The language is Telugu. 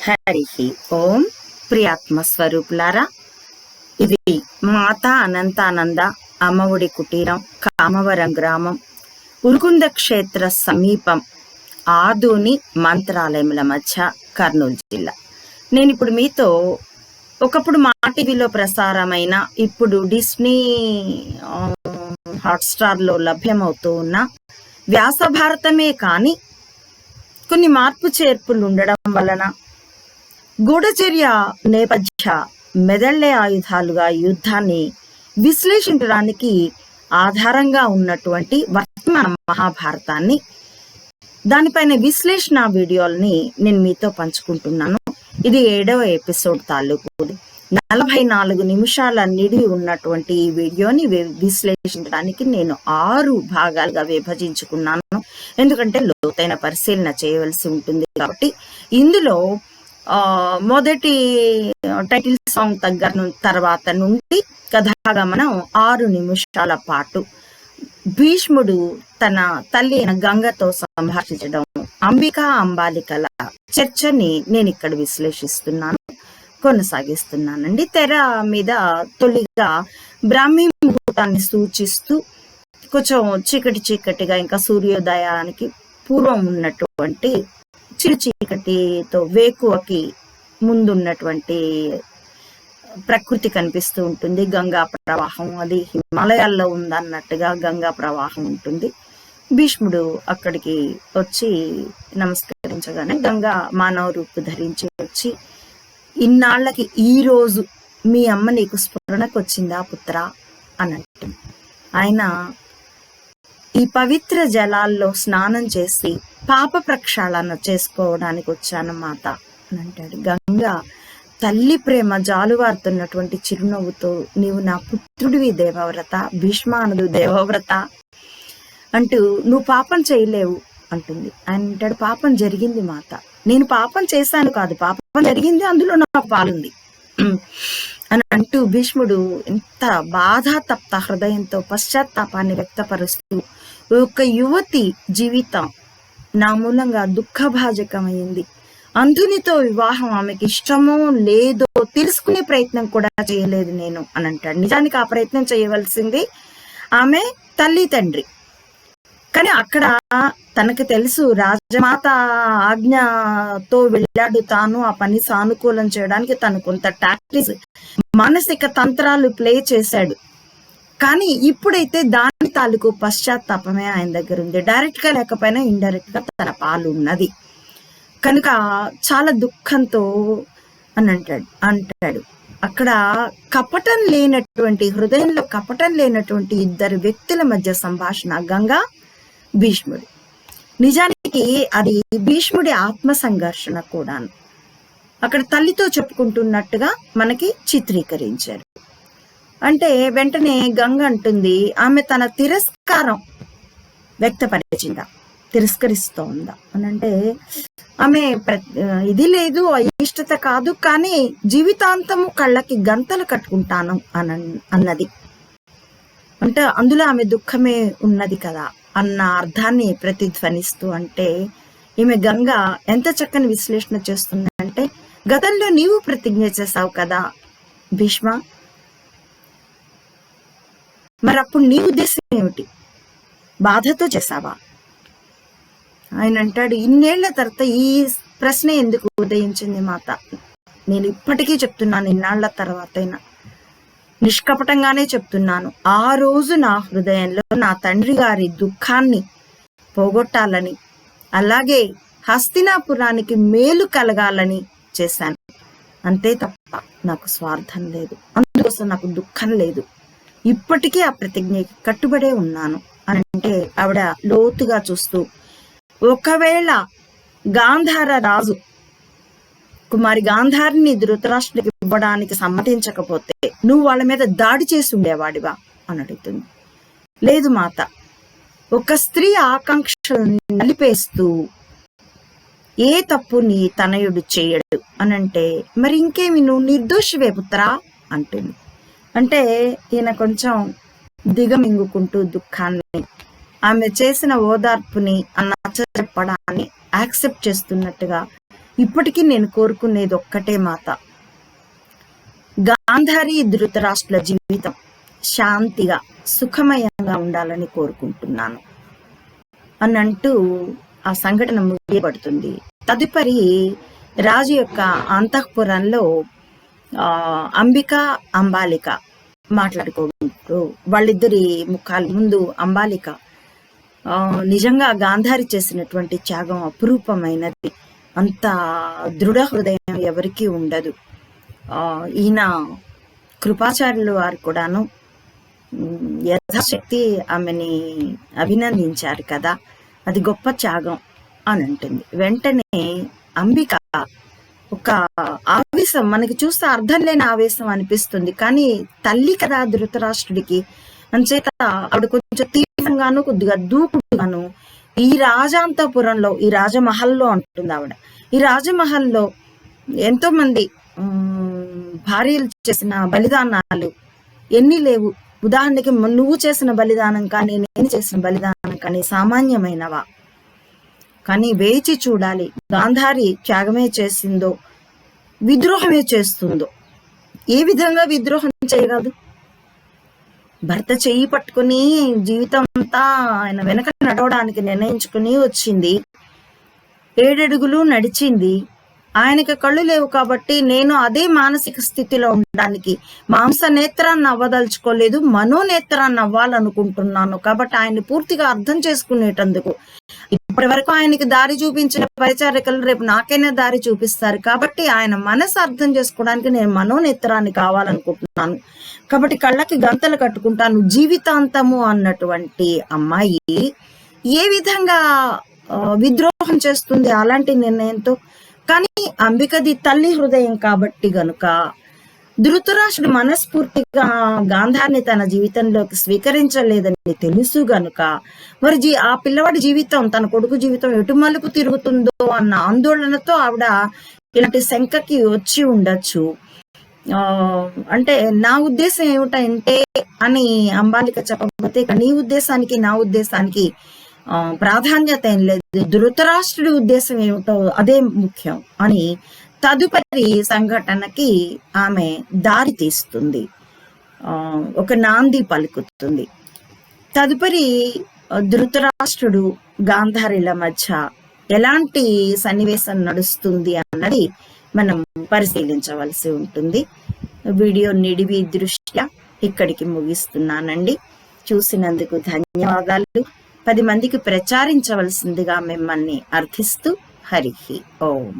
హరి ఓం ప్రియాత్మ స్వరూపులారా ఇది మాతా అనంతానంద అమ్మఒడి కుటీరం కామవరం గ్రామం ఉరుకుంద క్షేత్ర సమీపం ఆదోని మంత్రాలయముల మధ్య కర్నూలు జిల్లా. నేను ఇప్పుడు మీతో ఒకప్పుడు మా టీవీలో ప్రసారమైన ఇప్పుడు డిస్నీ హాట్స్టార్లో లభ్యమవుతూ ఉన్న వ్యాస భారతమే కానీ కొన్ని మార్పు చేర్పులు ఉండడం వలన గూఢచర్య నేపథ్య మెదళ్ళే ఆయుధాలుగా యుద్ధాన్ని విశ్లేషించడానికి ఆధారంగా ఉన్నటువంటి వర్తమాన మహాభారతాన్ని. దానిపైన విశ్లేషణ వీడియోల్ని నేను మీతో పంచుకుంటున్నాను. ఇది ఏడవ ఎపిసోడ్ తాలూకు. నలభై నాలుగు నిమిషాల నిడివి ఉన్నటువంటి ఈ వీడియోని విశ్లేషించడానికి నేను ఆరు భాగాలుగా విభజించుకున్నాను. ఎందుకంటే లోతైన పరిశీలన చేయవలసి ఉంటుంది కాబట్టి ఇందులో మొదటి టైటిల్ సాంగ్ దగ్గర తర్వాత నుండి కథాగమనం ఆరు నిమిషాల పాటు. భీష్ముడు తన తల్లి అయిన గంగతో సంభాషించడం అంబికా అంబాలికల చర్చని నేను ఇక్కడ విశ్లేషిస్తున్నాను కొనసాగిస్తున్నానండి. తెర మీద తొలిగా బ్రాహ్మీ ముహూర్తాన్ని సూచిస్తూ కొంచెం చీకటి చీకటిగా ఇంకా సూర్యోదయానికి పూర్వం ఉన్నటువంటి చిరు చీకటితో వేకువకి ముందున్నటువంటి ప్రకృతి కనిపిస్తూ ఉంటుంది. గంగా ప్రవాహం అది హిమాలయాల్లో ఉందన్నట్టుగా గంగా ప్రవాహం ఉంటుంది. భీష్ముడు అక్కడికి వచ్చి నమస్కరించగానే గంగా మానవ రూపు ధరించి వచ్చి ఇన్నాళ్ళకి ఈ రోజు మీ అమ్మ నీకు స్ఫురణకు వచ్చిందా పుత్ర? అని అంటుంది ఆయన ఈ పవిత్ర జలాల్లో స్నానం చేసి పాప ప్రక్షాళన చేసుకోవడానికి వచ్చాను మాత అని అంటాడు. గంగా తల్లి ప్రేమ జాలువారుతున్నటువంటి చిరునవ్వుతో నీవు నా పుత్రుడివి దేవవ్రత భీష్మానుడు దేవవ్రత అంటూ నువ్వు పాపం చేయలేవు అంటుంది. ఆయన అంటాడు పాపం జరిగింది మాత. నేను పాపం చేశాను కాదు పాపం జరిగింది అందులో నాకు పాలుంది. అని అంటూ భీష్ముడు ఎంత బాధ తప్త హృదయంతో పశ్చాత్తాపాన్ని వ్యక్తపరుస్తూ ఒక యువతి జీవితం నా మూలంగా దుఃఖభాజకమైంది. అంధునితో వివాహం ఆమెకి ఇష్టమో లేదో తెలుసుకునే ప్రయత్నం కూడా చేయలేదు నేను అని అంటాడు. నిజానికి ఆ ప్రయత్నం చేయవలసింది ఆమె తల్లి తండ్రి. కానీ అక్కడ తనకు తెలుసు రాజమాత ఆజ్ఞతో వెళ్ళాడు తాను ఆ పని సానుకూలం చేయడానికి తను కొంత టాక్టిక్స్ మానసిక తంత్రాలు ప్లే చేశాడు. కానీ ఇప్పుడైతే దాని తాలూకు పశ్చాత్తాపమే ఆయన దగ్గర ఉంది. డైరెక్ట్గా లేకపోయినా ఇండైరెక్ట్గా తన పాలు ఉన్నది. కనుక చాలా దుఃఖంతో అని అంటాడు అంటాడు. అక్కడ కపటం లేనటువంటి హృదయంలో కపటం లేనటువంటి ఇద్దరు వ్యక్తుల మధ్య సంభాషణ గంగా భీష్ముడు. నిజానికి అది భీష్ముడి ఆత్మ సంఘర్షణ కూడాను. అక్కడ తల్లితో చెప్పుకుంటున్నట్టుగా మనకి చిత్రీకరించారు. అంటే వెంటనే గంగ అంటుంది ఆమె తన తిరస్కారం వ్యక్తపరిచిందా? తిరస్కరిస్తోందా? అని అంటే ఆమె ఇది లేదు అయిష్టత కాదు కానీ జీవితాంతము కళ్ళకి గంతలు కట్టుకుంటాను అన అన్నది. అంటే అందులో ఆమె దుఃఖమే ఉన్నది కదా అన్న అర్థాన్ని ప్రతిధ్వనిస్తూ అంటే ఈమె గంగ ఎంత చక్కని విశ్లేషణ చేస్తుందంటే గతంలో నీవు ప్రతిజ్ఞ చేశావు కదా భీష్మ. మరి అప్పుడు నీ ఉద్దేశం ఏమిటి? బాధతో చేశావా? ఆయన అంటాడు ఇన్నేళ్ళ తర్వాత ఈ ప్రశ్న ఎందుకు ఉదయించింది మాత? నేను ఇప్పటికీ చెప్తున్నాను ఇన్నాళ్ళ తర్వాత అయినా నిష్కపటంగానే చెప్తున్నాను. ఆ రోజు నా హృదయంలో నా తండ్రి గారి దుఃఖాన్ని పోగొట్టాలని అలాగే హస్తినాపురానికి మేలు కలగాలని చేశాను. అంతే తప్ప నాకు స్వార్థం లేదు. అందుకోసం నాకు దుఃఖం లేదు. ఇప్పటికీ ఆ ప్రతిజ్ఞకి కట్టుబడే ఉన్నాను అని అంటే ఆవిడ లోతుగా చూస్తూ ఒకవేళ గాంధార రాజు కుమారి గాంధారిని ధృతరాష్ట్రుడికి ఇవ్వడానికి సమ్మతించకపోతే నువ్వు వాళ్ళ మీద దాడి చేసి ఉండేవాడివా? అని అడుగుతుంది. లేదు మాత ఒక స్త్రీ ఆకాంక్షలను నలిపేస్తూ ఏ తప్పు నీ తనయుడు చేయడు. అనంటే మరి ఇంకేమి నువ్వు నిర్దోషివే పుత్రా? అంటుంది. అంటే ఈయన కొంచెం దిగమింగుకుంటూ దుఃఖాన్ని ఆమె చేసిన ఓదార్పుని నచ్చ చెప్పడాన్ని యాక్సెప్ట్ చేస్తున్నట్టుగా ఇప్పటికీ నేను కోరుకునేది ఒక్కటే మాత గాంధారి ధృతరాష్ట్ర జీవితం శాంతిగా సుఖమయంగా ఉండాలని కోరుకుంటున్నాను. అని అంటూ ఆ సంఘటన ముగియబడుతుంది. తదుపరి రాజు యొక్క అంతఃపురంలో అంబిక అంబాలిక మాట్లాడుకుంటూ వాళ్ళిద్దరి ముఖాల ముందు అంబాలిక. నిజంగా గాంధారి చేసినటువంటి త్యాగం అపురూపమైనది. అంత దృఢ హృదయం ఎవరికీ ఉండదు. ఈయన కృపాచార్యులు వారు కూడాను యథాశక్తి ఆమెని అభినందించారు కదా. అది గొప్ప త్యాగం అని అంటుంది. వెంటనే అంబిక ఒక ఆవేశం మనకి చూస్తే అర్థం లేని ఆవేశం అనిపిస్తుంది. కానీ తల్లి కదా ధృతరాష్ట్రుడికి అంచేత ఆవిడ కొంచెం తీవ్రంగాను కొద్దిగా దూకుడుగాను ఈ రాజాంతపురంలో ఈ రాజమహల్లో అంటుంది ఆవిడ. ఈ రాజమహల్లో ఎంతో మంది భార్యలు చేసిన బలిదానాలు ఎన్ని లేవు. ఉదాహరణకి నువ్వు చేసిన బలిదానం కానీ నేను చేసిన బలిదానం కానీ సామాన్యమైనవా? కానీ వేచి చూడాలి. గాంధారి త్యాగమే చేసిందో విద్రోహమే చేస్తుందో. ఏ విధంగా విద్రోహం చేయగలదు? భర్త చెయ్యి పట్టుకుని జీవితం అంతా ఆయన వెనక నడవడానికి నిర్ణయించుకుని వచ్చింది. ఏడడుగులు నడిచింది. ఆయనకి కళ్ళు లేవు కాబట్టి నేను అదే మానసిక స్థితిలో ఉండడానికి మాంస నేత్రాన్ని అవ్వదలుచుకోలేదు మనోనేత్రాన్ని అవ్వాలనుకుంటున్నాను కాబట్టి ఆయన్ని పూర్తిగా అర్థం చేసుకునేటందుకు ఇప్పటి వరకు ఆయనకి దారి చూపించిన పరిచారికలు రేపు నాకైనా దారి చూపిస్తారు. కాబట్టి ఆయన మనసు అర్థం చేసుకోవడానికి నేను మనోనేత్రాన్ని కావాలనుకుంటున్నాను. కాబట్టి కళ్ళకి గంతలు కట్టుకుంటాను. జీవితాంతము అన్నటువంటి అమ్మాయి ఏ విధంగా విద్రోహం చేస్తుంది? అలాంటి నిర్ణయంతో. కానీ అంబికది తల్లి హృదయం కాబట్టి గనుక ధృతరాష్ట్రుడు మనస్ఫూర్తిగా గాంధార్ని తన జీవితంలోకి స్వీకరించలేదని తెలుసు గనుక మరి జీ ఆ పిల్లవాడి జీవితం తన కొడుకు జీవితం ఎటు మలుపు తిరుగుతుందో అన్న ఆందోళనతో ఆవిడ ఇలాంటి శంకకి వచ్చి ఉండొచ్చు. అంటే నా ఉద్దేశం ఏమిటంటే అని అంబాలిక చెప్పకపోతే నీ ఉద్దేశానికి నా ఉద్దేశానికి ప్రాధాన్యత ఏం లేదు. ధృతరాష్ట్రుడి ఉద్దేశం ఏమిటో అదే ముఖ్యం. అని తదుపరి సంఘటనకి ఆమె దారి తీస్తుంది. ఒక నాంది పలుకుతుంది. తదుపరి ధృతరాష్ట్రుడు గాంధారిల మధ్య ఎలాంటి సన్నివేశం నడుస్తుంది అన్నది మనం పరిశీలించవలసి ఉంటుంది. వీడియో నిడివి దృష్ట్యా ఇక్కడికి ముగిస్తున్నానండి. చూసినందుకు ధన్యవాదాలు. పది మందికి ప్రచారించవలసిందిగా మిమ్మల్ని అర్థిస్తూ హరిహి ఓం.